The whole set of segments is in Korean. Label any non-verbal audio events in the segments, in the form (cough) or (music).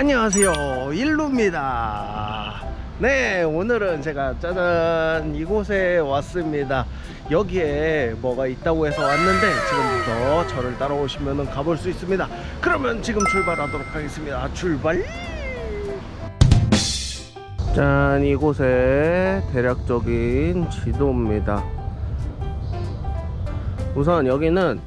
안녕하세요. 일루입니다. 네 오늘은 제가 짜잔 이곳에 왔습니다. 여기에 뭐가 있다고 해서 왔는데 지금부터 저를 따라오시면 가볼 수 있습니다. 그러면 지금 출발하도록 하겠습니다. 출발! 짠 이곳의 대략적인 지도입니다. 우선 여기는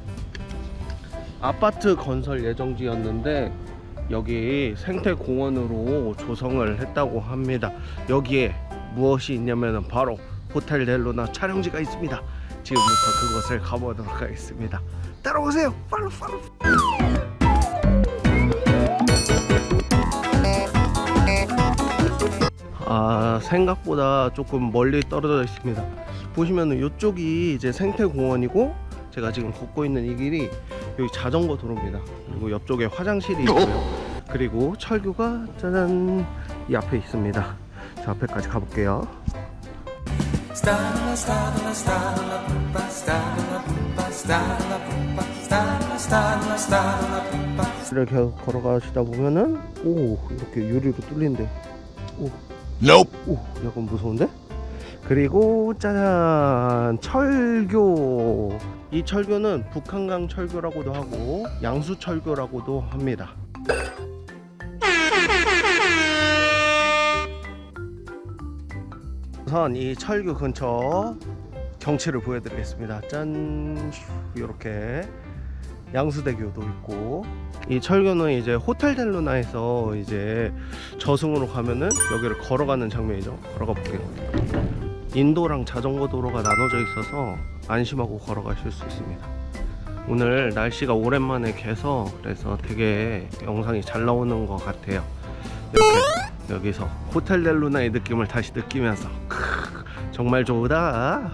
아파트 건설 예정지였는데 여기 생태공원으로 조성을 했다고 합니다. 여기에 무엇이 있냐면 바로 호텔 델로나 촬영지가 있습니다. 지금부터 그곳을 가보도록 하겠습니다. 따라오세요. 빨리 빨리. 아 생각보다 조금 멀리 떨어져 있습니다. 보시면은 이쪽이 이제 생태공원이고 제가 지금 걷고 있는 이 길이 여기 자전거 도로입니다. 그리고 옆쪽에 화장실이 있고요. 그리고 철교가 짜잔 이 앞에 있습니다. 저 앞에까지 가볼게요. 이렇게 걸어가시다 보면은 오 이렇게 유리로 뚫린데 오 Nope. 오, 약간 무서운데? 그리고 짜잔 철교 이 철교는 북한강 철교라고도 하고 양수 철교라고도 합니다. 우선 이 철교 근처 경치를 보여드리겠습니다. 짠 이렇게 양수대교도 있고 이 철교는 이제 호텔 델루나에서 이제 저승으로 가면은 여기를 걸어가는 장면이죠. 걸어가 볼게요. 인도랑 자전거 도로가 나눠져 있어서 안심하고 걸어가실 수 있습니다. 오늘 날씨가 오랜만에 개서 그래서 되게 영상이 잘 나오는 것 같아요. 이렇게 여기서 호텔 델루나의 느낌을 다시 느끼면서 (laughs) 정말 좋다.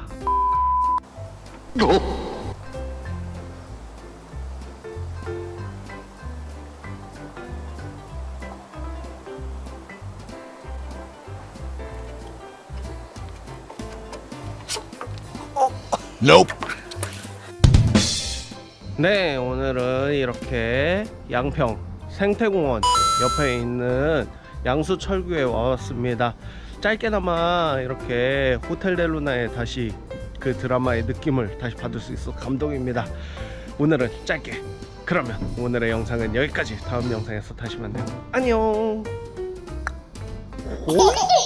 Nope. 네, 오늘은 이렇게 양평 생태공원 옆에 있는 양수철교에 왔습니다. 짧게나마 이렇게 호텔 델루나에 다시 그 드라마의 느낌을 다시 받을 수 있어 감동입니다. 오늘은 짧게. 그러면 오늘의 영상은 여기까지. 다음 영상에서 다시 만나요. 안녕. 오? (laughs)